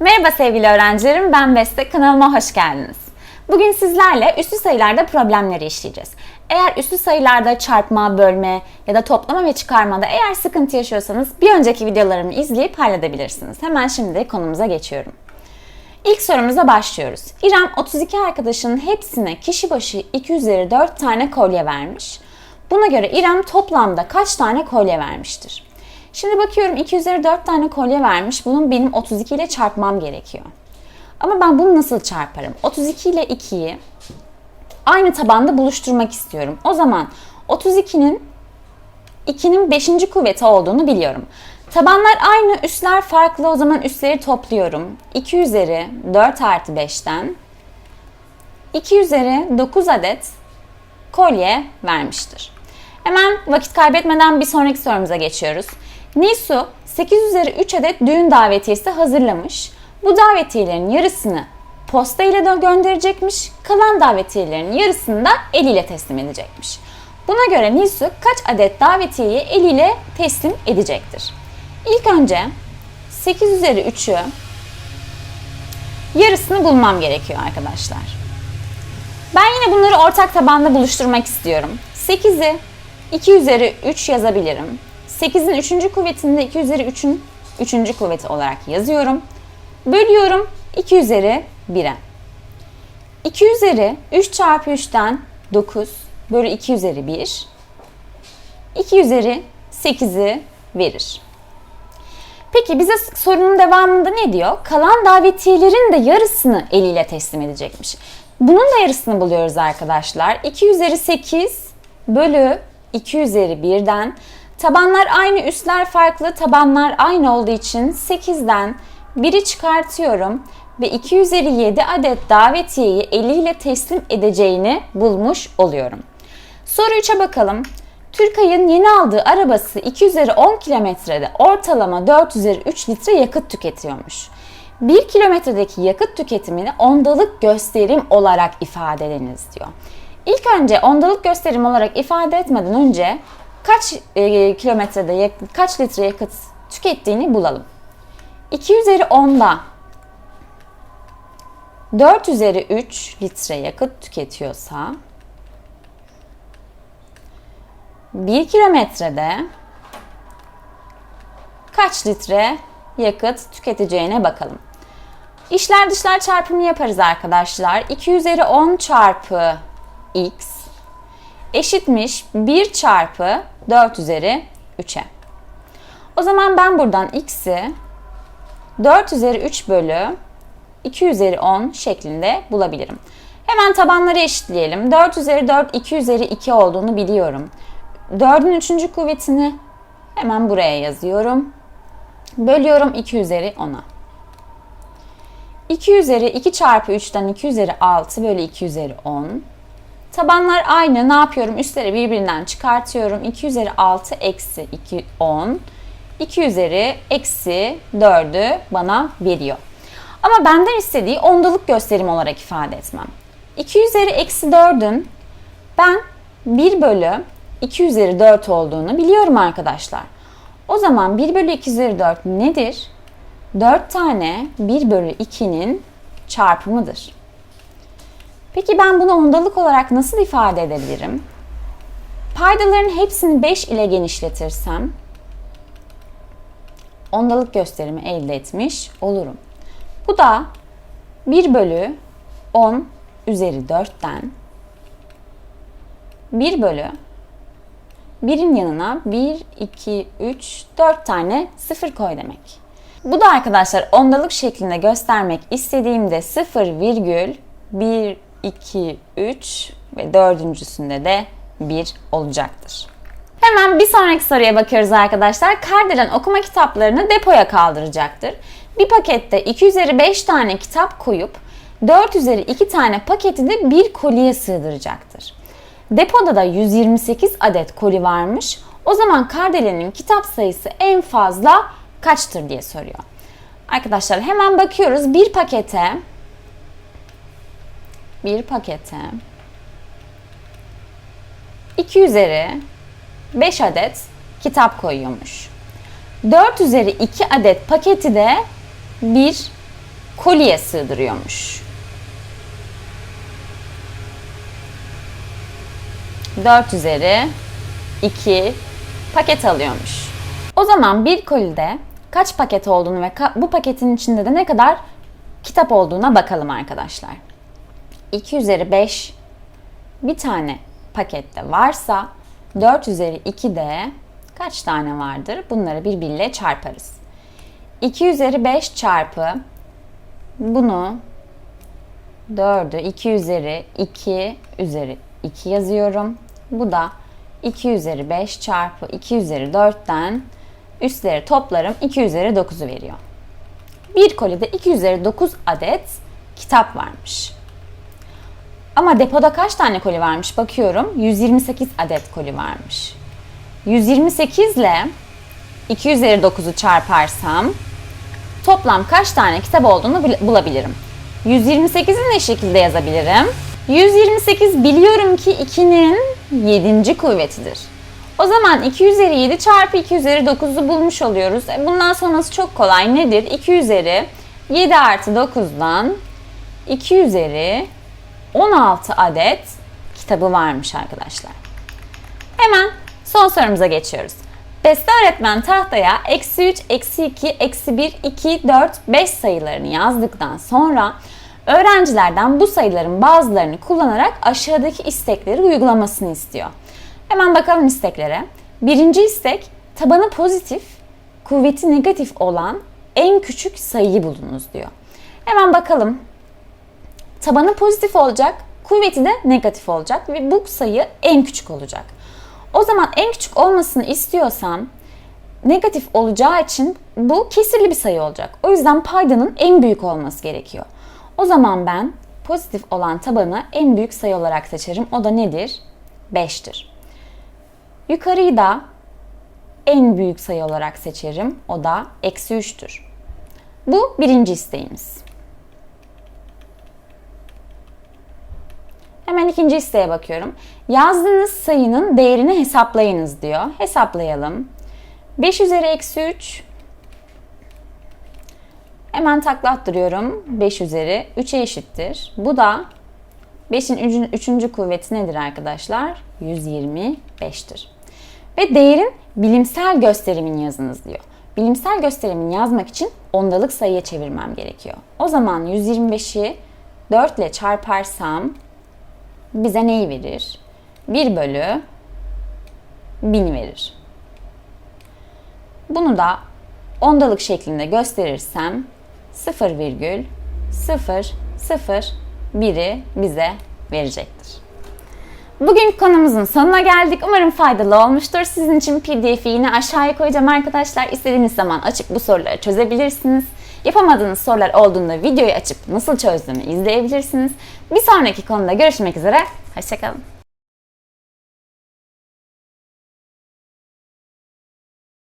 Merhaba sevgili öğrencilerim, ben Beste. Kanalıma hoş geldiniz. Bugün sizlerle üslü sayılarda problemleri işleyeceğiz. Eğer üslü sayılarda çarpma, bölme ya da toplama ve çıkarmada eğer sıkıntı yaşıyorsanız bir önceki videolarımı izleyip halledebilirsiniz. Hemen şimdi konumuza geçiyorum. İlk sorumuza başlıyoruz. İrem 32 arkadaşının hepsine kişi başı 2 üzeri 4 tane kolye vermiş. Buna göre İrem toplamda kaç tane kolye vermiştir? Şimdi bakıyorum 2 üzeri 4 tane kolye vermiş. Bunun benim 32 ile çarpmam gerekiyor. Ama ben bunu nasıl çarparım? 32 ile 2'yi aynı tabanda buluşturmak istiyorum. O zaman 32'nin 2'nin 5. kuvveti olduğunu biliyorum. Tabanlar aynı, üstler farklı. O zaman üstleri topluyorum. 2 üzeri 4 artı 5'ten 2 üzeri 9 adet kolye vermiştir. Hemen vakit kaybetmeden bir sonraki sorumuza geçiyoruz. Nisu 8 üzeri 3 adet düğün davetiyesi hazırlamış. Bu davetiyelerin yarısını posta ile de gönderecekmiş. Kalan davetiyelerin yarısını da eliyle teslim edecekmiş. Buna göre Nisu kaç adet davetiyeyi eliyle teslim edecektir? İlk önce 8 üzeri 3'ü yarısını bulmam gerekiyor arkadaşlar. Ben yine bunları ortak tabanda buluşturmak istiyorum. 8'i 2 üzeri 3 yazabilirim. 8'in 3. kuvvetini de 2 üzeri 3'ün 3. kuvveti olarak yazıyorum. Bölüyorum 2 üzeri 1'e. 2 üzeri 3 çarpı 3'ten 9 bölü 2 üzeri 1. 2 üzeri 8'i verir. Peki bize sorunun devamında ne diyor? Kalan davetiyelerin de yarısını eliyle teslim edecekmiş. Bunun da yarısını buluyoruz arkadaşlar. 2 üzeri 8 bölü 2 üzeri 1'den tabanlar aynı üstler farklı tabanlar aynı olduğu için 8'den 1'i çıkartıyorum ve 2 üzeri 7 adet davetiyeyi eliyle teslim edeceğini bulmuş oluyorum. Soru 3'e bakalım. Türkay'ın yeni aldığı arabası 2 üzeri 10 kilometrede ortalama 4 üzeri 3 litre yakıt tüketiyormuş. 1 kilometredeki yakıt tüketimini ondalık gösterim olarak ifade ediniz diyor. İlk önce ondalık gösterim olarak ifade etmeden önce kaç e, kilometrede kaç litre yakıt tükettiğini bulalım. 2 üzeri 10'da 4 üzeri 3 litre yakıt tüketiyorsa 1 kilometrede kaç litre yakıt tüketeceğine bakalım. İşler dışlar çarpımı yaparız arkadaşlar. 2 üzeri 10 çarpı x eşitmiş 1 çarpı 4 üzeri 3'e. O zaman ben buradan x'i 4 üzeri 3 bölü 2 üzeri 10 şeklinde bulabilirim. Hemen tabanları eşitleyelim. 4 üzeri 4, 2 üzeri 2 olduğunu biliyorum. 4'ün 3. kuvvetini hemen buraya yazıyorum. Bölüyorum 2 üzeri 10'a. 2 üzeri 2 çarpı 3'ten 2 üzeri 6 bölü 2 üzeri 10. Tabanlar aynı. Ne yapıyorum? Üstleri birbirinden çıkartıyorum. 2 üzeri 6 eksi 2 10. 2 üzeri eksi 4'ü bana veriyor. Ama benden istediği ondalık gösterim olarak ifade etmem. 2 üzeri eksi 4'ün ben 1 bölü 2 üzeri 4 olduğunu biliyorum arkadaşlar. O zaman 1 bölü 2 üzeri 4 nedir? 4 tane 1 bölü 2'nin çarpımıdır. Peki ben bunu ondalık olarak nasıl ifade edebilirim? Paydaların hepsini 5 ile genişletirsem ondalık gösterimi elde etmiş olurum. Bu da 1 bölü 10 üzeri 4'ten 1 bölü 1'in yanına 1, 2, 3, 4 tane sıfır koy demek. Bu da arkadaşlar ondalık şeklinde göstermek istediğimde 0 virgül 1, 2, 3 ve dördüncüsünde de 1 olacaktır. Hemen bir sonraki soruya bakıyoruz arkadaşlar. Kardelen okuma kitaplarını depoya kaldıracaktır. Bir pakette 2 üzeri 5 tane kitap koyup 4 üzeri 2 tane paketi de bir koliye sığdıracaktır. Depoda da 128 adet koli varmış. O zaman Kardelen'in kitap sayısı en fazla kaçtır diye soruyor. Arkadaşlar hemen bakıyoruz. Bir pakete bir pakete 2 üzeri 5 adet kitap koyuyormuş. 4 üzeri 2 adet paketi de bir koliye sığdırıyormuş. 4 üzeri 2 paket alıyormuş. O zaman bir kolide kaç paket olduğunu ve bu paketin içinde de ne kadar kitap olduğuna bakalım arkadaşlar. 2 üzeri 5 bir tane pakette varsa 4 üzeri 2 de kaç tane vardır? Bunları birbiriyle çarparız. 2 üzeri 5 çarpı bunu 4'ü 2 üzeri 2 üzeri 2 yazıyorum. Bu da 2 üzeri 5 çarpı 2 üzeri 4'ten üstleri toplarım 2 üzeri 9'u veriyor. Bir kolide 2 üzeri 9 adet kitap varmış. Ama depoda kaç tane koli varmış bakıyorum. 128 adet koli varmış. 128 ile 2 üzeri 9'u çarparsam toplam kaç tane kitap olduğunu bul- bulabilirim. 128'i ne şekilde yazabilirim? 128 biliyorum ki 2'nin 7. kuvvetidir. O zaman 2 üzeri 7 çarpı 2 üzeri 9'u bulmuş oluyoruz. E, Bundan sonrası çok kolay. Nedir? 2 üzeri 7 artı 9'dan 2 üzeri 16 adet kitabı varmış arkadaşlar. Hemen son sorumuza geçiyoruz. Beste öğretmen tahtaya eksi 3, eksi 2, eksi 1, 2, 4, 5 sayılarını yazdıktan sonra öğrencilerden bu sayıların bazılarını kullanarak aşağıdaki istekleri uygulamasını istiyor. Hemen bakalım isteklere. Birinci istek tabanı pozitif, kuvveti negatif olan en küçük sayıyı bulunuz diyor. Hemen bakalım tabanı pozitif olacak, kuvveti de negatif olacak ve bu sayı en küçük olacak. O zaman en küçük olmasını istiyorsam negatif olacağı için bu kesirli bir sayı olacak. O yüzden paydanın en büyük olması gerekiyor. O zaman ben pozitif olan tabanı en büyük sayı olarak seçerim. O da nedir? 5'tir. Yukarıyı da en büyük sayı olarak seçerim. O da eksi 3'tür. Bu birinci isteğimiz. Hemen ikinci isteğe bakıyorum. Yazdığınız sayının değerini hesaplayınız diyor. Hesaplayalım. 5 üzeri eksi 3. Hemen takla attırıyorum. 5 üzeri 3'e eşittir. Bu da 5'in 3. kuvveti nedir arkadaşlar? 125'tir. Ve değerin bilimsel gösterimini yazınız diyor. Bilimsel gösterimini yazmak için ondalık sayıya çevirmem gerekiyor. O zaman 125'i 4 ile çarparsam bize neyi verir? 1 bölü 1000 verir. Bunu da ondalık şeklinde gösterirsem 0,001'i bize verecektir. Bugün konumuzun sonuna geldik. Umarım faydalı olmuştur. Sizin için PDF'i yine aşağıya koyacağım arkadaşlar. İstediğiniz zaman açıp bu soruları çözebilirsiniz. Yapamadığınız sorular olduğunda videoyu açıp nasıl çözdüğümü izleyebilirsiniz. Bir sonraki konuda görüşmek üzere. Hoşçakalın.